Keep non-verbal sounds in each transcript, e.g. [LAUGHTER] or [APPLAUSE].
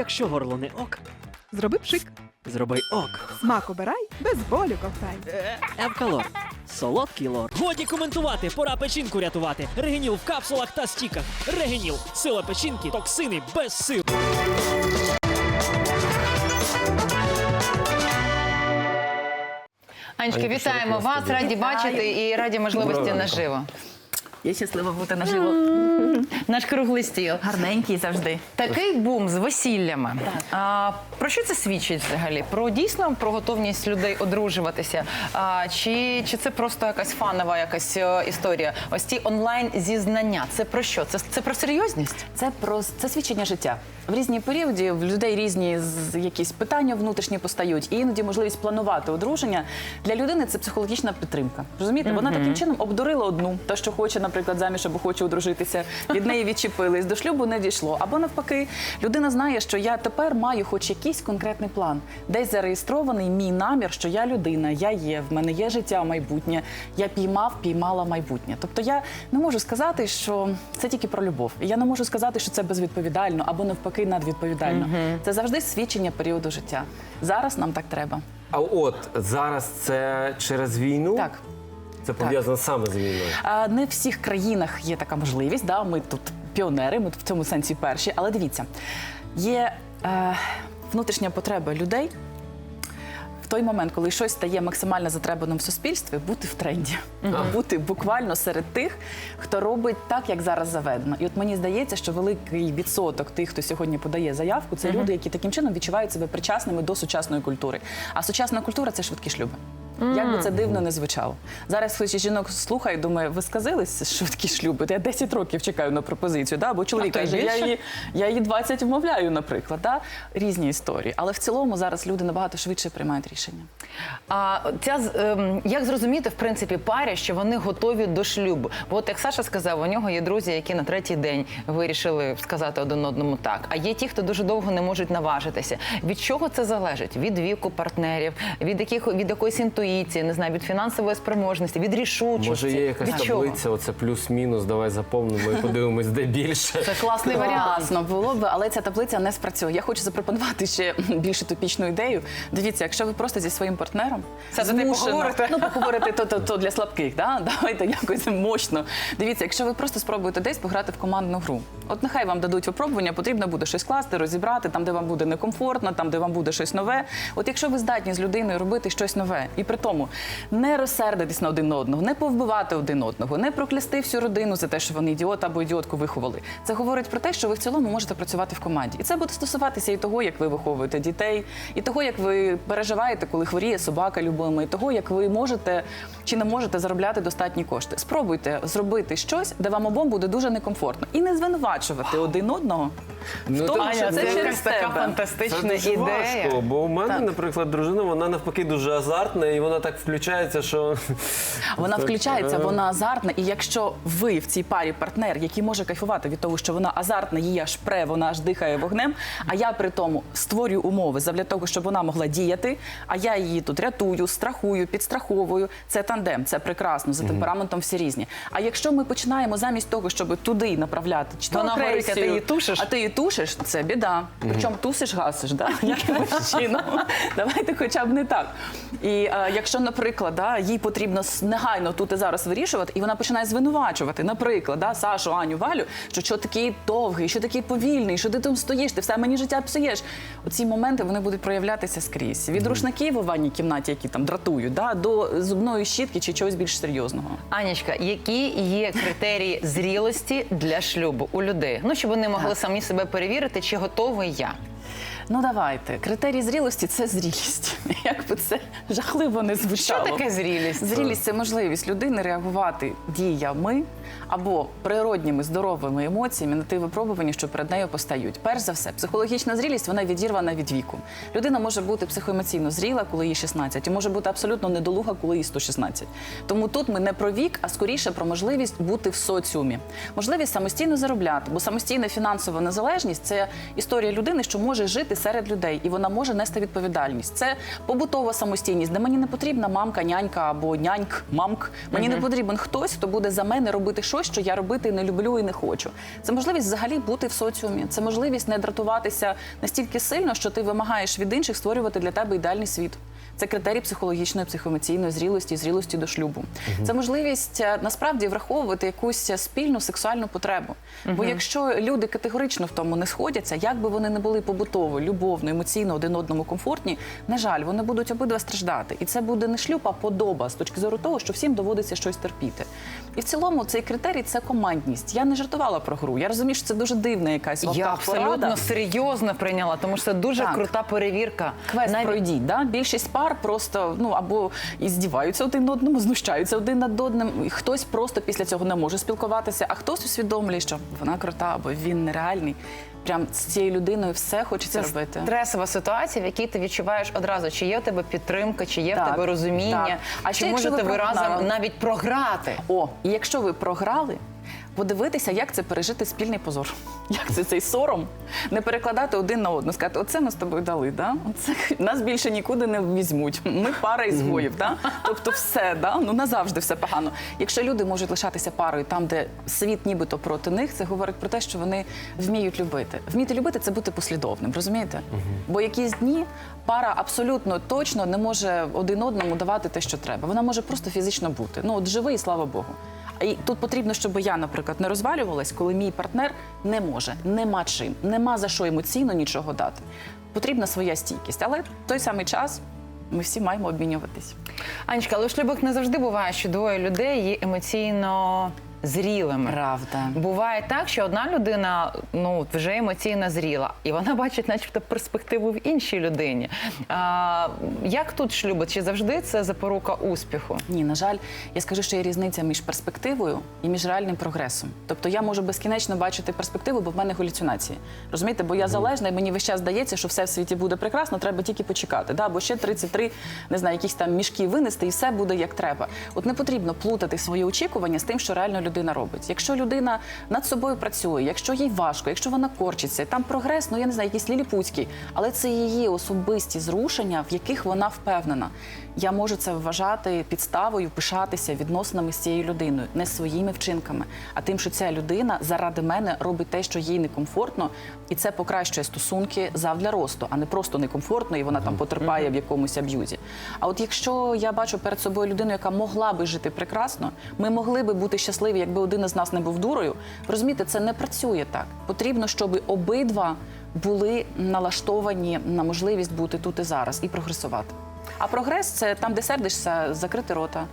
Якщо горло не ок, Зроби пшик. зроби ок. Смак обирай, без болю ковтай. Евкалор. Солодкий лор. Годі коментувати, пора печінку рятувати. Регеніл в капсулах та стіках. Регеніл. Сила печінки, токсини без сил. Анечка, Аня, вітаємо вас, раді бачити і раді можливості наживо. Я щаслива бути наживо. Наш круглий стіл. Гарненький завжди. Такий бум з весіллями. А, про що це свідчить взагалі? Про дійсно про готовність людей одружуватися? А, чи, чи це просто якась фанова якась е, історія? Ось ці онлайн зізнання. Це про що? Це, це про серйозність? Це про це свідчення життя. В різні періоди в людей різні з- якісь питання внутрішні постають, і іноді можливість планувати одруження для людини це психологічна підтримка. Розумієте, вона таким чином обдурила одну, та що хоче, наприклад, заміж або хоче одружитися. Від неї відчепились, до шлюбу не дійшло. Або навпаки, людина знає, що я тепер маю хоч якийсь конкретний план, десь зареєстрований мій намір, що я людина, я є, в мене є життя майбутнє, я піймав, піймала майбутнє. Тобто я не можу сказати, що це тільки про любов. Я не можу сказати, що це безвідповідально або навпаки надвідповідально. Це завжди свідчення періоду життя. Зараз нам так треба. А от зараз це через війну? Так. Це пов'язано саме з війною. А, Не в всіх країнах є така можливість. Да? Ми тут піонери, ми в цьому сенсі перші. Але дивіться, є е, внутрішня потреба людей. В той момент, коли щось стає максимально затребаним в суспільстві, бути в тренді, [LAUGHS] бути буквально серед тих, хто робить так, як зараз заведено. І от мені здається, що великий відсоток тих, хто сьогодні подає заявку, це люди, які таким чином відчувають себе причасними до сучасної культури. А сучасна культура це швидкі шлюби. Як би це дивно не звучало. Зараз хтось жінок слухає, думає, ви сказились швидкі шлюби? Я 10 років чекаю на пропозицію. Да? Бо чоловік каже, я її, я її 20 вмовляю, наприклад. Да? Різні історії. Але в цілому зараз люди набагато швидше приймають рішення. А ця ем, як зрозуміти в принципі парі, що вони готові до шлюбу? Бо от як Саша сказав, у нього є друзі, які на третій день вирішили сказати один одному так. А є ті, хто дуже довго не можуть наважитися. Від чого це залежить? Від віку партнерів, від яких від якоїсь інтуїції, не знаю, від фінансової спроможності, від рішучості. Може, є якась від чого? таблиця, оце плюс-мінус, давай заповнимо і подивимось, де більше. Це класний варіант. Класно було б, але ця таблиця не спрацює. Я хочу запропонувати ще більш утопічну ідею. Дивіться, якщо ви просто зі своїм партнером поговорите? ну поговорити то, то, то для слабких, да? давайте якось мощно. Дивіться, якщо ви просто спробуєте десь пограти в командну гру. От нехай вам дадуть випробування, потрібно буде щось класти, розібрати, там, де вам буде некомфортно, там, де вам буде щось нове. От якщо ви здатні з людиною робити щось нове, і при тому не розсердитись на один одного, не повбивати один одного, не проклясти всю родину за те, що вони ідіота або ідіотку виховали. Це говорить про те, що ви в цілому можете працювати в команді. І це буде стосуватися і того, як ви виховуєте дітей, і того, як ви переживаєте, коли хворіє собака любима, і того, як ви можете чи не можете заробляти достатні кошти. Спробуйте зробити щось, де вам обом буде дуже некомфортно, і не звинувачувати один одного. Ну, в тому, так, що це, це через якась така тебе. Це фантастична дуже ідея. важко, бо у мене, Так. наприклад, дружина, вона навпаки дуже азартна, і вона так включається, що [LAUGHS] Вона Так, включається, е. вона азартна. І якщо ви в цій парі партнер, який може кайфувати від того, що вона азартна, її аж пре, вона аж дихає вогнем. А я при тому створюю умови для того, щоб вона могла діяти. А я її тут рятую, страхую, підстраховую. Це тандем, це прекрасно. За темпераментом всі різні. А якщо ми починаємо замість того, щоб туди направляти, чи то Вона говорить, а ти її тушиш? а ти її тушиш, це біда. Причому тусиш, гасиш, да? [LAUGHS] якимось чином. Давайте хоча б не так. І е, якщо, наприклад, да, їй потрібно негайно тут і зараз вирішувати, і вона починає звинувачувати, наприклад, да, Сашу, Аню, Валю, що що такий довгий, що такий повільний, що ти там стоїш, ти все мені життя псуєш. Оці моменти вони будуть проявлятися скрізь. Від рушників у ванній кімнаті, які там дратують, да, до зубної щітки чи чогось більш серйозного. Анічка, які є критерії зрілості для шлюбу у людей? Ну щоб вони могли самі себе перевірити, чи готовий я. Ну давайте. Критерій зрілості це зрілість. [LAUGHS] Як би це жахливо не Що таке зрілість? Зрілість це можливість людини реагувати діями або природніми здоровими емоціями на ті випробування, що перед нею постають. Перш за все, психологічна зрілість вона відірвана від віку. Людина може бути психоемоційно зріла, коли їй 16, і може бути абсолютно недолуга, коли їй 116. Тому тут ми не про вік, а скоріше про можливість бути в соціумі, можливість самостійно заробляти, бо самостійна фінансова незалежність це історія людини, що може жити серед людей, і вона може нести відповідальність. Це побутова самостійність, де мені не потрібна мамка, нянька або няньк, мамк. Мені не потрібен хтось, хто буде за мене робити робити щось, що я робити не люблю і не хочу. Це можливість взагалі бути в соціумі. Це можливість не дратуватися настільки сильно, що ти вимагаєш від інших створювати для тебе ідеальний світ. Це критерій психологічної, психоемоційної зрілості, зрілості до шлюбу. Це можливість е, насправді враховувати якусь е, спільну сексуальну потребу. Бо якщо люди категорично в тому не сходяться, як би вони не були побутово, любовно, емоційно один одному комфортні, на жаль, вони будуть обидва страждати. І це буде не шлюб, а подоба з точки зору того, що всім доводиться щось терпіти. І в цілому цей критерій це командність. Я не жартувала про гру. Я розумію, що це дуже дивна якась Я абсолютно порада. серйозно прийняла, тому що це дуже Так. крута перевірка. Квест Навіть- пройдіть, да? більшість пар просто ну або і здіваються один одному, знущаються один над одним. І хтось просто після цього не може спілкуватися, а хтось усвідомлює, що вона крута, або він нереальний. Прям з цією людиною все хочеться Це робити. стресова ситуація, в якій ти відчуваєш одразу, чи є в тебе підтримка, чи є в Так, тебе розуміння, так. А чи Це якщо можете ви ви разом навіть програти. О, і якщо ви програли, подивитися, як це пережити спільний позор. Як це цей сором не перекладати один на одного, сказати, оце ми з тобою дали, да? Оце [LAUGHS] нас більше нікуди не візьмуть. Ми пара ізгоїв, да? Тобто все, да? ну назавжди все погано. Якщо люди можуть лишатися парою там, де світ нібито проти них, це говорить про те, що вони вміють любити. Вміти любити це бути послідовним, розумієте? Бо якісь дні пара абсолютно точно не може один одному давати те, що треба. Вона може просто фізично бути. Ну от живий, слава Богу. І тут потрібно, щоб я, наприклад, не розвалювалась, коли мій партнер не може, нема чим, нема за що емоційно нічого дати. Потрібна своя стійкість, але в той самий час ми всі маємо обмінюватись. Анечка, але в шлюбах не завжди буває, що двоє людей є емоційно зрілими. Правда. Буває так, що одна людина ну вже емоційно зріла, і вона [LAUGHS] бачить, начебто, перспективу в іншій людині. А, як тут шлюби? Чи завжди це запорука успіху? Ні, на жаль, я скажу, що є різниця між перспективою і між реальним прогресом. Тобто я можу безкінечно бачити перспективу, бо в мене галюцинації. Розумієте, бо я залежна, і мені весь час здається, що все в світі буде прекрасно, треба тільки почекати. Да? Бо ще 33, не знаю, якісь там мішки винести, і все буде як треба. От не потрібно плутати свої очікування з тим, що реально людина робить. Якщо людина над собою працює, якщо їй важко, якщо вона корчиться, там прогрес, ну я не знаю, якийсь ліліпутський, але це її особисті зрушення, в яких вона впевнена. Я можу це вважати підставою, пишатися відносинами з цією людиною, не своїми вчинками, а тим, що ця людина заради мене робить те, що їй некомфортно, і це покращує стосунки завдля росту, а не просто некомфортно, і вона там потерпає в якомусь аб'юзі. А от якщо я бачу перед собою людину, яка могла би жити прекрасно, ми могли би бути щасливі, якби один із нас не був дурою. Розумієте, це не працює так. Потрібно, щоб обидва були налаштовані на можливість бути тут і зараз і прогресувати. А прогрес це там, де сердишся, закрити рота.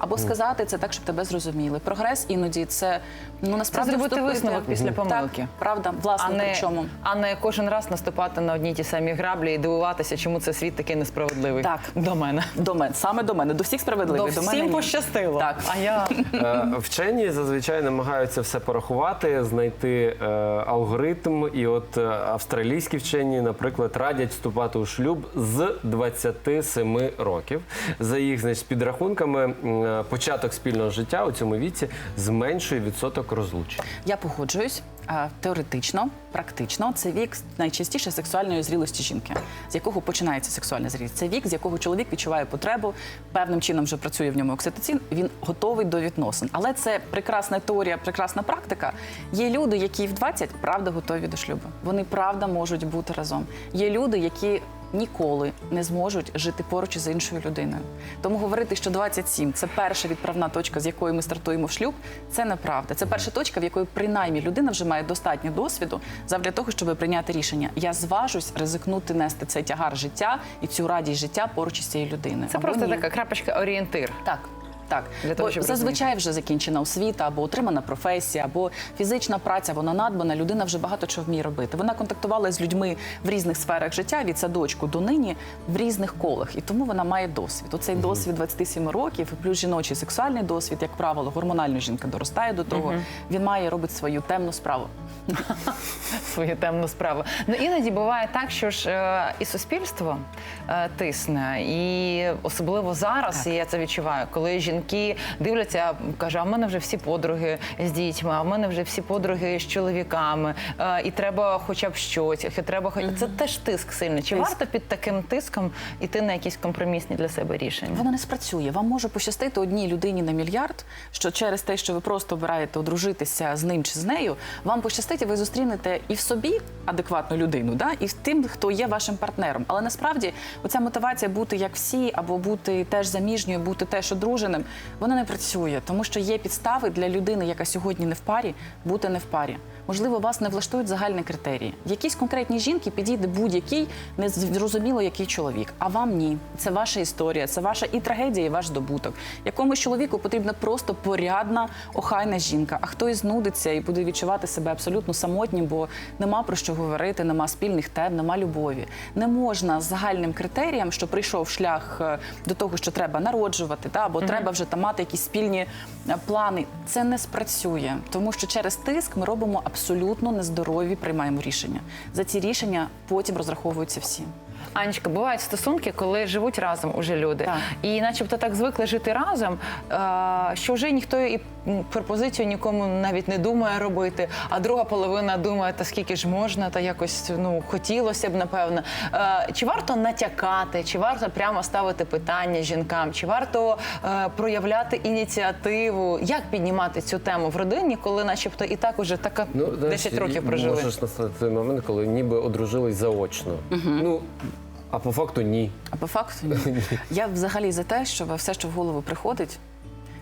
Або сказати це так, щоб тебе зрозуміли. Прогрес іноді це ну Це насправді зробити вступити- висновок після помилки. Так, правда, власне, А не, причому. а не кожен раз наступати на одні й ті самі граблі і дивуватися, чому це світ такий несправедливий. Так. До мене. До мене саме до мене, до всіх До. До, мене всім ні. пощастило. Так. А я Е, Вчені зазвичай намагаються все порахувати, знайти е, алгоритм. І от е, австралійські вчені, наприклад, радять вступати у шлюб з 27 років. За їх значить, підрахунками, м, е, початок спільного життя у цьому віці зменшує відсоток розлучень. Я погоджуюсь. Теоретично, практично, це вік найчастіше сексуальної зрілості жінки, з якого починається сексуальна зрілість. Це вік, з якого чоловік відчуває потребу, певним чином вже працює в ньому окситоцин, він готовий до відносин. Але це прекрасна теорія, прекрасна практика. Є люди, які в 20 правда готові до шлюбу. Вони правда можуть бути разом. Є люди, які ніколи не зможуть жити поруч із іншою людиною. Тому говорити, що 27 – це перша відправна точка, з якої ми стартуємо в шлюб, це неправда. Це перша точка, в якої принаймні людина вже має достатньо досвіду для того, щоб прийняти рішення. Я зважусь ризикнути нести цей тягар життя і цю радість життя поруч із цією людиною. це Або просто ні. така крапочка орієнтир. Так. Так, Для того, Бо щоб зазвичай вже закінчена освіта, або отримана професія, або фізична праця, вона надбана. Людина вже багато чого вміє робити. Вона контактувала з людьми в різних сферах життя від садочку до нині в різних колах, і тому вона має досвід. Оцей досвід 27 років, плюс жіночий сексуальний досвід, як правило, гормонально жінка доростає до того. Він має робити свою темну справу. [LAUGHS] свою темну справу. Ну іноді буває так, що ж е, і суспільство е, тисне, і особливо зараз, і я це відчуваю, коли жінки дивляться, каже, а в мене вже всі подруги з дітьми, а в мене вже всі подруги з чоловіками, е, і треба хоча б щось, і треба хоч це теж тиск сильний. Чи варто під таким тиском іти на якісь компромісні для себе рішення? Воно не спрацює. Вам може пощастити одній людині на мільярд, що через те, що ви просто обираєте одружитися з ним чи з нею, вам пощастить, і ви зустрінете і в собі адекватну людину, да? і в тим, хто є вашим партнером. Але насправді оця мотивація бути як всі, або бути теж заміжньою, бути теж одруженим, вона не працює, тому що є підстави для людини, яка сьогодні не в парі, бути не в парі. Можливо, вас не влаштують загальні критерії. Якісь конкретні жінки підійде будь-який незрозуміло який чоловік. А вам ні. Це ваша історія, це ваша і трагедія, і ваш здобуток. Якомусь чоловіку потрібна просто порядна, охайна жінка. А хтось знудиться і буде відчувати себе абсолютно самотнім, бо нема про що говорити, нема спільних тем, нема любові. Не можна загальним критеріям, що прийшов шлях е, до того, що треба народжувати, та або треба вже там мати якісь спільні е, плани. Це не спрацює, тому що через тиск ми робимо абсолютно нездорові, приймаємо рішення. За ці рішення потім розраховуються всі. Анечка, бувають стосунки, коли живуть разом уже люди, Так. і начебто так звикли жити разом, е, що вже ніхто і пропозицію нікому навіть не думає робити. А друга половина думає, та скільки ж можна, та якось ну хотілося б, напевно. Е, Чи варто натякати, чи варто прямо ставити питання жінкам, чи варто е, проявляти ініціативу? Як піднімати цю тему в родині, коли, начебто, і так уже така 10 років прожили? Можеш настати той момент, коли ніби одружились заочно. Ну, а по факту ні. А по факту ні. [LAUGHS] я взагалі за те, щоб все, що в голову приходить.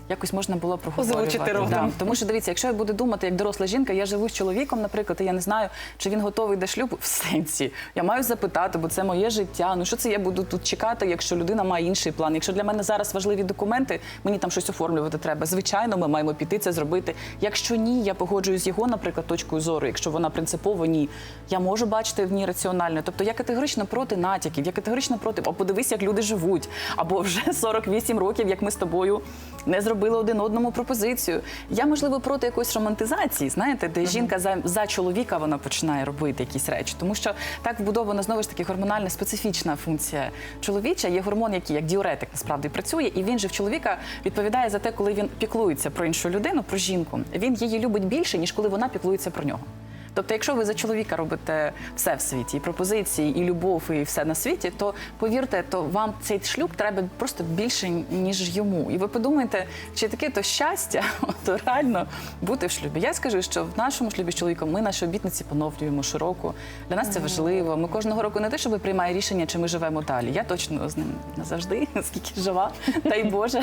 Якось можна було проговорювати. Да. Тому що дивіться, якщо я буду думати як доросла жінка, я живу з чоловіком, наприклад, і я не знаю, чи він готовий до шлюбу в сенсі. Я маю запитати, бо це моє життя. Ну що це я буду тут чекати, якщо людина має інший план? Якщо для мене зараз важливі документи, мені там щось оформлювати треба. Звичайно, ми маємо піти це зробити. Якщо ні, я погоджуюсь з його, наприклад, точкою зору. Якщо вона принципово ні, я можу бачити в ній раціонально. Тобто я категорично проти натяків, я категорично проти, о, подивись, як люди живуть. Або вже [LAUGHS] 48 років, як ми з тобою не зробили один одному пропозицію. Я, можливо, проти якоїсь романтизації, знаєте, де жінка за, за чоловіка вона починає робити якісь речі. Тому що так вбудована знову ж таки гормональна специфічна функція чоловіча. Є гормон, який як діуретик насправді працює, і він же в чоловіка відповідає за те, коли він піклується про іншу людину, про жінку. Він її любить більше, ніж коли вона піклується про нього. Тобто, якщо ви за чоловіка робите все в світі, і пропозиції, і любов, і все на світі, то повірте, то вам цей шлюб треба просто більше ніж йому. І ви подумаєте, чи таке то щастя, [LAUGHS] то реально бути в шлюбі. Я скажу, що в нашому шлюбі з чоловіком ми наші обітниці поновлюємо щороку. Для нас це важливо. Ми кожного року не те, щоб приймає рішення, чи ми живемо далі. Я точно з ним назавжди, [LAUGHS] скільки жива, дай Боже.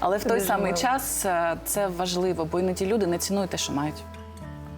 Але в той самий час е, це важливо, бо іноді люди не цінують те, що мають.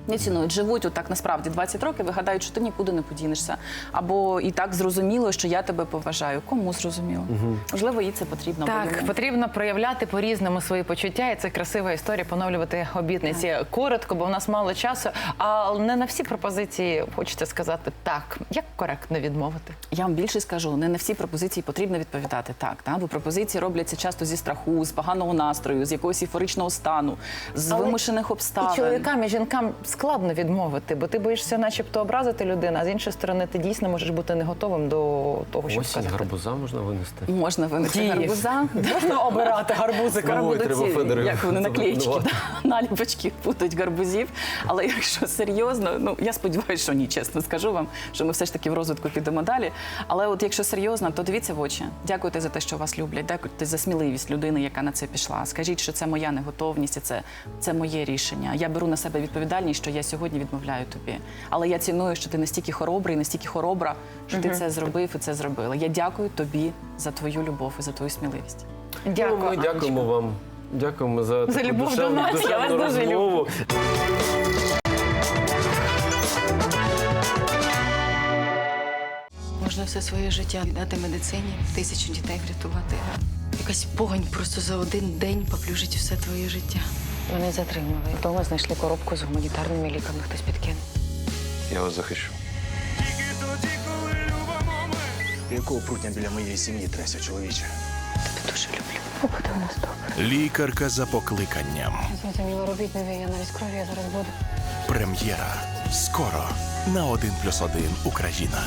Не цінують, живуть отак насправді 20 років і гадають, що ти нікуди не подінешся. Або і так зрозуміло, що я тебе поважаю. Кому зрозуміло? Можливо, їй це потрібно. Так, йому. потрібно проявляти по-різному свої почуття, і це красива історія поновлювати обітниці. Коротко, бо в нас мало часу. А не на всі пропозиції хочеться сказати так. Як коректно відмовити? Я вам більше скажу, не на всі пропозиції потрібно відповідати так. Та? Бо пропозиції робляться часто зі страху, з поганого настрою, з якогось ейфоричного стану, з Але вимушених обставин. І чоловікам, і жінкам складно відмовити, бо ти боїшся, начебто, образити людину, а з іншої сторони, ти дійсно можеш бути не готовим до того, щоб Осінь сказати. гарбуза можна винести. Можна винести Дієш. гарбуза. [LAUGHS] Можна обирати гарбузика. Треба ці, Федорів як вони наклеїчки, запропонувати. да, наліпочки будуть гарбузів. Але якщо серйозно, ну я сподіваюся, що ні, чесно скажу вам, що ми все ж таки в розвитку підемо далі. Але от якщо серйозно, то дивіться в очі. Дякуйте за те, що вас люблять. Дякуйте за сміливість людини, яка на це пішла. Скажіть, що це моя неготовність, і це, це моє рішення. Я беру на себе відповідальність, що я сьогодні відмовляю тобі. Але я ціную, що ти настільки хоробрий, настільки хоробра, що ти це зробив і це зробила. Я дякую тобі за твою любов і за твою сміливість. Дякую. Ну, ми дякуємо вам. Дякуємо за, таку любов до душевну, нас. Я вас дуже розмову. Можна все своє життя віддати медицині, тисячу дітей врятувати. Якась погань просто за один день поплюжить все твоє життя. Мене затримали. Вдома знайшли коробку з гуманітарними ліками. Хтось підкинув. Я вас захищу. Якого прутня біля моєї сім'ї тряся, чоловіче? Тебе дуже люблю. Побуде у нас добре. Лікарка за покликанням. Зрозуміло, робіть нові, я навіть крові я зараз буду. Прем'єра. Скоро на 1+,1 Україна.